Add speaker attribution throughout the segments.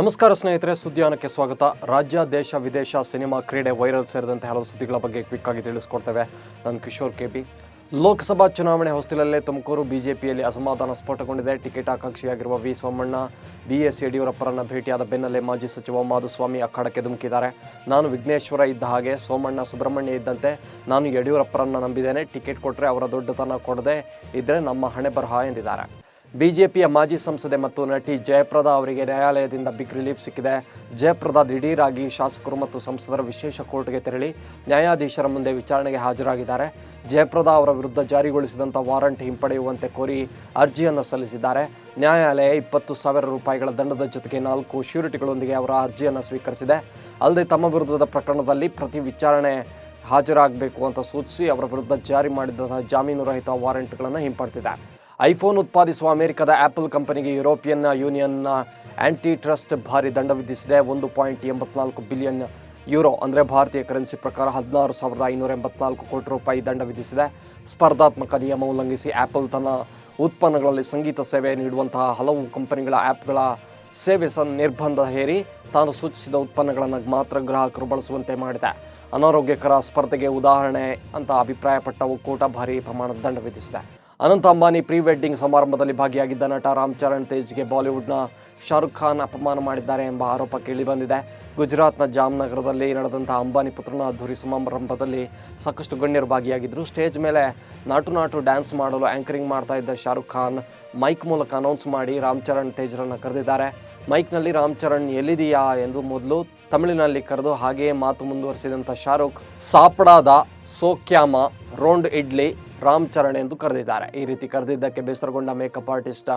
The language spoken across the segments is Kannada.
Speaker 1: ನಮಸ್ಕಾರ ಸ್ನೇಹಿತರೆ, ಸುದ್ದಿಯಾನಕ್ಕೆ ಸ್ವಾಗತ. ರಾಜ್ಯ, ದೇಶ, ವಿದೇಶ ಸಿನಿಮಾ ಕ್ರೀಡೆ ವೈರಲ್ ಸೇರಿದಂತೆ ಹಲವು ಸುದ್ದಿಗಳ ಬಗ್ಗೆ ಕ್ವಿಕ್ ಆಗಿ ತಿಳಿಸ್ಕೊಡ್ತೇವೆ. ನಾನು ಕಿಶೋರ್ ಕೆ ಬಿ ಲೋಕಸಭಾ ಚುನಾವಣೆ ಹೊಸ್ತಿಲಲ್ಲೇ ತುಮಕೂರು ಬಿಜೆಪಿಯಲ್ಲಿ ಅಸಮಾಧಾನ ಸ್ಫೋಟಗೊಂಡಿದೆ. ಟಿಕೆಟ್ ಆಕಾಂಕ್ಷಿಯಾಗಿರುವ ವಿ ಸೋಮಣ್ಣ ಬಿ ಎಸ್ ಯಡಿಯೂರಪ್ಪರನ್ನು ಭೇಟಿಯಾದ ಬೆನ್ನಲ್ಲೇ ಮಾಜಿ ಸಚಿವ ಮಾಧುಸ್ವಾಮಿ ಅಖಾಡಕ್ಕೆ ಧುಮುಕಿದ್ದಾರೆ. ನಾನು ವಿಘ್ನೇಶ್ವರ ಇದ್ದ ಹಾಗೆ ಸೋಮಣ್ಣ, ಸುಬ್ರಹ್ಮಣ್ಯ ಇದ್ದಂತೆ ನಾನು ಯಡಿಯೂರಪ್ಪರನ್ನು ನಂಬಿದ್ದೇನೆ. ಟಿಕೆಟ್ ಕೊಟ್ಟರೆ ಅವರ ದೊಡ್ಡತನ ಕೊಡದೆ ಇದ್ದರೆ ನಮ್ಮ ಹಣೆ ಬರಹ ಎಂದಿದ್ದಾರೆ. ಬಿಜೆಪಿಯ ಮಾಜಿ ಸಂಸದೆ ಮತ್ತು ನಟಿ ಜಯಪ್ರದಾ ಅವರಿಗೆ ನ್ಯಾಯಾಲಯದಿಂದ ಬಿಗ್ ರಿಲೀಫ್ ಸಿಕ್ಕಿದೆ. ಜಯಪ್ರದಾ ದಿಢೀರಾಗಿ ಶಾಸಕರು ಮತ್ತು ಸಂಸದರ ವಿಶೇಷ ಕೋರ್ಟ್ಗೆ ತೆರಳಿ ನ್ಯಾಯಾಧೀಶರ ಮುಂದೆ ವಿಚಾರಣೆಗೆ ಹಾಜರಾಗಿದ್ದಾರೆ. ಜಯಪ್ರದಾ ಅವರ ವಿರುದ್ಧ ಜಾರಿಗೊಳಿಸಿದಂಥ ವಾರಂಟ್ ಹಿಂಪಡೆಯುವಂತೆ ಕೋರಿ ಅರ್ಜಿಯನ್ನು ಸಲ್ಲಿಸಿದ್ದಾರೆ. ನ್ಯಾಯಾಲಯ ಇಪ್ಪತ್ತು ಸಾವಿರ ರೂಪಾಯಿಗಳ ದಂಡದ ಜೊತೆಗೆ ನಾಲ್ಕು ಶ್ಯೂರಿಟಿಗಳೊಂದಿಗೆ ಅವರ ಅರ್ಜಿಯನ್ನು ಸ್ವೀಕರಿಸಿದೆ. ಅಲ್ಲದೆ ತಮ್ಮ ವಿರುದ್ಧದ ಪ್ರಕರಣದಲ್ಲಿ ಪ್ರತಿ ವಿಚಾರಣೆ ಹಾಜರಾಗಬೇಕು ಅಂತ ಸೂಚಿಸಿ ಅವರ ವಿರುದ್ಧ ಜಾರಿ ಮಾಡಿದಂತಹ ಜಾಮೀನು ರಹಿತ ವಾರಂಟ್ಗಳನ್ನು ಹಿಂಪಡೆದಿದೆ ಐಫೋನ್ ಉತ್ಪಾದಿಸುವ ಅಮೆರಿಕದ ಆಪಲ್ ಕಂಪನಿಗೆ ಯುರೋಪಿಯನ್ ಯೂನಿಯನ್ನ ಆಂಟಿ ಟ್ರಸ್ಟ್ ಭಾರಿ ದಂಡ ವಿಧಿಸಿದೆ. ಒಂದು ಪಾಯಿಂಟ್ ಎಂಬತ್ನಾಲ್ಕು ಬಿಲಿಯನ್ ಯೂರೋ, ಅಂದರೆ ಭಾರತೀಯ ಕರೆನ್ಸಿ ಪ್ರಕಾರ ಹದಿನಾರು ಸಾವಿರದ ಐನೂರ ಎಂಬತ್ನಾಲ್ಕು ಕೋಟಿ ರೂಪಾಯಿ ದಂಡ ವಿಧಿಸಿದೆ. ಸ್ಪರ್ಧಾತ್ಮಕ ನಿಯಮ ಉಲ್ಲಂಘಿಸಿ ಆ್ಯಪಲ್ ತನ್ನ ಉತ್ಪನ್ನಗಳಲ್ಲಿ ಸಂಗೀತ ಸೇವೆ ನೀಡುವಂತಹ ಹಲವು ಕಂಪನಿಗಳ ಆ್ಯಪ್ಗಳ ಸೇವೆ ಸ ನಿರ್ಬಂಧ ಹೇರಿ ತಾನು ಸೂಚಿಸಿದ ಉತ್ಪನ್ನಗಳನ್ನು ಮಾತ್ರ ಗ್ರಾಹಕರು ಬಳಸುವಂತೆ ಮಾಡಿದೆ. ಅನಾರೋಗ್ಯಕರ ಸ್ಪರ್ಧೆಗೆ ಉದಾಹರಣೆ ಅಂತ ಅಭಿಪ್ರಾಯಪಟ್ಟ ಒಕ್ಕೂಟ ಭಾರಿ ಪ್ರಮಾಣದ ದಂಡ ವಿಧಿಸಿದೆ. ಅನಂತ ಅಂಬಾನಿ ಪ್ರೀ ವೆಡ್ಡಿಂಗ್ ಸಮಾರಂಭದಲ್ಲಿ ಭಾಗಿಯಾಗಿದ್ದ ನಟ ರಾಮ್ ಚರಣ್ ತೇಜ್ಗೆ ಬಾಲಿವುಡ್ನ ಶಾರುಖ್ ಖಾನ್ ಅಪಮಾನ ಮಾಡಿದ್ದಾರೆ ಎಂಬ ಆರೋಪ ಕೇಳಿಬಂದಿದೆ ಗುಜರಾತ್ನ ಜಾಮ್ನಗರದಲ್ಲಿ ನಡೆದಂತಹ ಅಂಬಾನಿ ಪುತ್ರನ ಅದ್ದೂರಿ ಸಮಾರಂಭದಲ್ಲಿ ಸಾಕಷ್ಟು ಗಣ್ಯರು ಭಾಗಿಯಾಗಿದ್ದರು ಸ್ಟೇಜ್ ಮೇಲೆ ನಾಟು ನಾಟು ಡ್ಯಾನ್ಸ್ ಮಾಡಲು ಆ್ಯಂಕರಿಂಗ್ ಮಾಡ್ತಾ ಇದ್ದ ಶಾರುಖ್ ಖಾನ್ ಮೈಕ್ ಮೂಲಕ ಅನೌನ್ಸ್ ಮಾಡಿ ರಾಮ್ ಚರಣ್ ತೇಜ್ರನ್ನು ಕರೆದಿದ್ದಾರೆ. ಮೈಕ್ನಲ್ಲಿ ರಾಮ್ ಚರಣ್ ಎಲ್ಲಿದೆಯಾ ಎಂದು ಮೊದಲು ತಮಿಳಿನಲ್ಲಿ ಕರೆದು ಹಾಗೆಯೇ ಮಾತು ಮುಂದುವರಿಸಿದಂಥ ಶಾರುಖ್, ಸಾಪಡಾದ ಸೋಕ್ಯಾಮ, ರೋಂಡ್ ಇಡ್ಲಿ ರಾಮ್ ಚರಣ್ ಎಂದು ಕರೆದಿದ್ದಾರೆ. ಈ ರೀತಿ ಕರೆದಿದ್ದಕ್ಕೆ ಬೇಸರಗೊಂಡ ಮೇಕಪ್ ಆರ್ಟಿಸ್ಟ್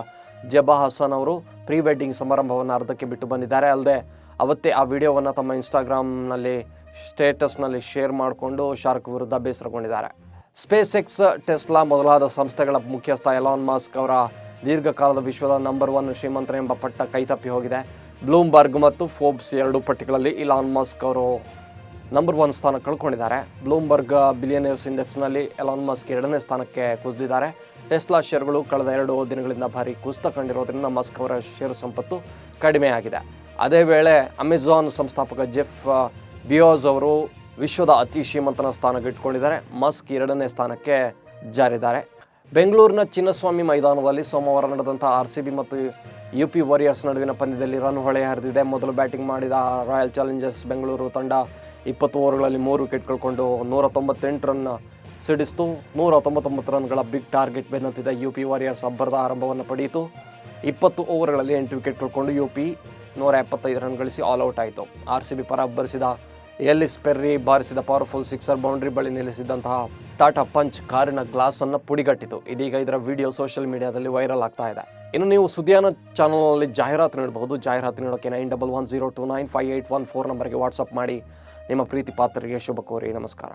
Speaker 1: ಜಬಾ ಹಸನ್ ಅವರು ಪ್ರೀ ವೆಡ್ಡಿಂಗ್ ಸಮಾರಂಭವನ್ನು ಅರ್ಧಕ್ಕೆ ಬಿಟ್ಟು ಬಂದಿದ್ದಾರೆ. ಅಲ್ಲದೆ ಅವತ್ತೇ ಆ ವಿಡಿಯೋವನ್ನು ತಮ್ಮ ಇನ್ಸ್ಟಾಗ್ರಾಮ್ನಲ್ಲಿ ಸ್ಟೇಟಸ್ನಲ್ಲಿ ಶೇರ್ ಮಾಡಿಕೊಂಡು ಶಾರ್ಕ್ ವಿರುದ್ಧ ಬೇಸರಗೊಂಡಿದ್ದಾರೆ. ಸ್ಪೇಸ್ ಎಕ್ಸ್ ಟೆಸ್ಲಾ ಮೊದಲಾದ ಸಂಸ್ಥೆಗಳ ಮುಖ್ಯಸ್ಥ ಎಲಾನ್ ಮಾಸ್ಕ್ ಅವರ ದೀರ್ಘಕಾಲದ ವಿಶ್ವದ ನಂಬರ್ ಒನ್ ಶ್ರೀಮಂತರ ಎಂಬ ಪಟ್ಟ ಕೈತಪ್ಪಿ ಹೋಗಿದೆ. ಬ್ಲೂಮ್ಬರ್ಗ್ ಮತ್ತು ಫೋಬ್ಸ್ ಎರಡು ಪಟ್ಟಿಗಳಲ್ಲಿ ಇಲಾನ್ ಮಾಸ್ಕ್ ಅವರು ನಂಬರ್ ಒನ್ ಸ್ಥಾನ ಕಳ್ಕೊಂಡಿದ್ದಾರೆ. ಬ್ಲೂಮ್ಬರ್ಗ್ ಬಿಲಿಯನಿಯರ್ಸ್ ಇಂಡೆಕ್ಸ್ನಲ್ಲಿ ಎಲಾನ್ ಮಸ್ಕ್ ಎರಡನೇ ಸ್ಥಾನಕ್ಕೆ ಕುಸಿದಿದ್ದಾರೆ. ಟೆಸ್ಲಾ ಶೇರ್ಗಳು ಕಳೆದ ಎರಡು ದಿನಗಳಿಂದ ಭಾರಿ ಕುಸಿತ ಕಂಡಿರೋದ್ರಿಂದ ಮಸ್ಕ್ ಅವರ ಷೇರು ಸಂಪತ್ತು ಕಡಿಮೆಯಾಗಿದೆ ಅದೇ ವೇಳೆ ಅಮೆಜಾನ್ ಸಂಸ್ಥಾಪಕ ಜೆಫ್ ಬಿಯೋಸ್ ಅವರು ವಿಶ್ವದ ಅತಿ ಶ್ರೀಮಂತನ ಸ್ಥಾನಕ್ಕೆ ಇಟ್ಕೊಂಡಿದ್ದಾರೆ. ಮಸ್ಕ್ ಎರಡನೇ ಸ್ಥಾನಕ್ಕೆ ಜಾರಿದ್ದಾರೆ. ಬೆಂಗಳೂರಿನ ಚಿನ್ನಸ್ವಾಮಿ ಮೈದಾನದಲ್ಲಿ ಸೋಮವಾರ ನಡೆದಂಥ ಆರ್ ಸಿ ಬಿ ಮತ್ತು ಯು ಪಿ ವಾರಿಯರ್ಸ್ ನಡುವಿನ ಪಂದ್ಯದಲ್ಲಿ ರನ್ ಹೊಳೆ ಹರಿದಿದೆ. ಮೊದಲು ಬ್ಯಾಟಿಂಗ್ ಮಾಡಿದ ರಾಯಲ್ ಚಾಲೆಂಜರ್ಸ್ ಬೆಂಗಳೂರು ತಂಡ ಇಪ್ಪತ್ತು ಓವರ್ಗಳಲ್ಲಿ ಮೂರು ವಿಕೆಟ್ ಕಳ್ಕೊಂಡು ನೂರ ತೊಂಬತ್ತೆಂಟು ರನ್ ಸಿಡಿಸ್ತು. ನೂರ ತೊಂಬತ್ತೊಂಬತ್ತು ರನ್ಗಳ ಬಿಗ್ ಟಾರ್ಗೆಟ್ ಬೆನ್ನತ್ತಿದ ಯು ಪಿ ವಾರಿಯರ್ಸ್ ಅಬ್ಬರದ ಆರಂಭವನ್ನು ಪಡೆಯಿತು. ಇಪ್ಪತ್ತು ಓವರ್ಗಳಲ್ಲಿ ಎಂಟು ವಿಕೆಟ್ ಕಳ್ಕೊಂಡು ಯು ಪಿ ನೂರ ಎಪ್ಪತ್ತೈದು ರನ್ ಗಳಿಸಿ ಆಲ್ ಔಟ್ ಆಯಿತು. ಆರ್ ಸಿ ಬಿ ಪರ ಅಬ್ಬರಿಸಿದ ಎಲ್ಲಿಸ್ ಪೆರ್ರಿ, ಬಾರಿಸಿದ ಪವರ್ಫುಲ್ ಸಿಕ್ಸರ್ ಬೌಂಡ್ರಿ ಬಳಿ ನಿಲ್ಲಿಸಿದ್ದಂತಹ ಟಾಟಾ ಪಂಚ್ ಕಾರಿನ ಗ್ಲಾಸನ್ನು ಪುಡಿಗಟ್ಟಿತು. ಇದೀಗ ಇದರ ವಿಡಿಯೋ ಸೋಷಿಯಲ್ ಮೀಡಿಯಾದಲ್ಲಿ ವೈರಲ್ ಆಗ್ತಾ ಇದೆ. ಇನ್ನು ನೀವು ಸುದ್ದಿಯಾನ ಚಾನಲ್ನಲ್ಲಿ ಜಾಹೀರಾತು ನೀಡಬಹುದು. ಜಾಹೀರಾತು ನೀಡೋಕೆ nine double one zero two nine five eight one four ನಂಬರ್ಗೆ ವಾಟ್ಸಪ್ ಮಾಡಿ. ನಿಮ್ಮ ಪ್ರೀತಿ ಪಾತ್ರರಿಗೆ ಶುಭ ಕೋರಿ ನಮಸ್ಕಾರ.